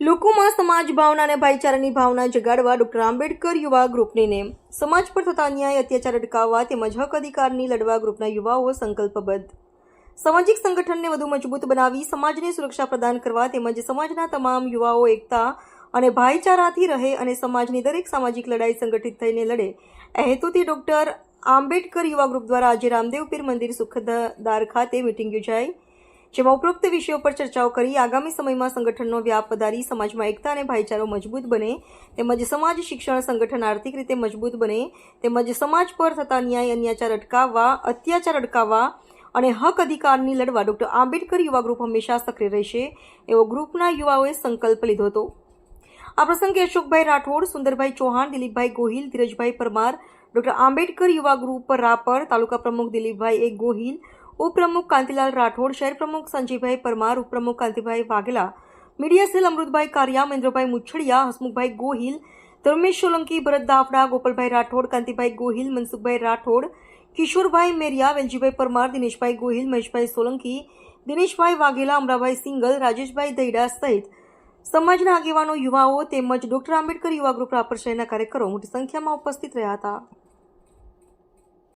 લોકોમાં સમાજ ભાવના અને ભાઈચારાની ભાવના જગાડવા ડોક્ટર આંબેડકર યુવા ગ્રુપની નેમ. સમાજ પર થતા અન્યાય, અત્યાચાર અટકાવવા તેમજ હક અધિકારની લડવા ગ્રુપના યુવાઓ સંકલ્પબદ્ધ. સામાજિક સંગઠનને વધુ મજબૂત બનાવી સમાજને સુરક્ષા પ્રદાન કરવા તેમજ સમાજના તમામ યુવાઓ એકતા અને ભાઈચારાથી રહે અને સમાજની દરેક સામાજિક લડાઈ સંગઠિત થઈને લડે. એ હેતુથી ડોક્ટર આંબેડકર યુવા ગ્રુપ દ્વારા આજે રામદેવ પીર મંદિર સુખદાર ખાતે મિટિંગ યોજાઈ. જેમાં ઉપરોક્ત વિષયો પર ચર્ચાઓ કરી આગામી સમયમાં સંગઠનનો વ્યાપ વધારી, સમાજમાં એકતા અને ભાઈચારો મજબૂત બને, તેમજ સમાજ શિક્ષણ સંગઠન આર્થિક રીતે મજબૂત બને, તેમજ સમાજ પર થતા ન્યાય, અન્યાચાર અટકાવવા, અત્યાચાર અટકાવવા અને હક અધિકારની લડવા ડોક્ટર આંબેડકર યુવા ગ્રુપ હંમેશા સક્રિય રહેશે એવો ગ્રુપના યુવાઓએ સંકલ્પ લીધો હતો. આ પ્રસંગે અશોકભાઈ રાઠોડ, સુંદરભાઈ ચૌહાણ, દિલીપભાઈ ગોહિલ, ધીરજભાઈ પરમાર, ડોક્ટર આંબેડકર યુવા ગ્રુપ રાપર, તાલુકા પ્રમુખ દિલીપભાઈ એ ગોહિલ ઉપપ્રમુખ કાંતિલાલ રાઠોડ, શહેર પ્રમુખ સંજયભાઈ પરમાર, ઉપપ્રમુખ કાંતિભાઈ વાઘેલા, મીડિયા સેલ અમૃતભાઈ કારિયા, મહેન્દ્રભાઈ મુછડિયા, હસમુખભાઈ ગોહિલ, ધર્મેશ સોલંકી, ભરત દાફડા, ગોપાલભાઈ રાઠોડ, કાંતિભાઈ ગોહિલ, મનસુખભાઈ રાઠોડ, કિશોરભાઈ મેરિયા, વેલજીભાઈ પરમાર, દિનેશભાઈ ગોહિલ, મહેશભાઈ સોલંકી, દિનેશભાઈ વાઘેલા, અમરાભાઈ સિંગલ, રાજેશભાઈ દૈડા સહિત સમાજના આગેવાનો, યુવાઓ તેમજ ડોક્ટર આંબેડકર યુવા ગ્રુપ રાપર શહેરના કાર્યકરો મોટી સંખ્યામાં ઉપસ્થિત રહ્યા હતા.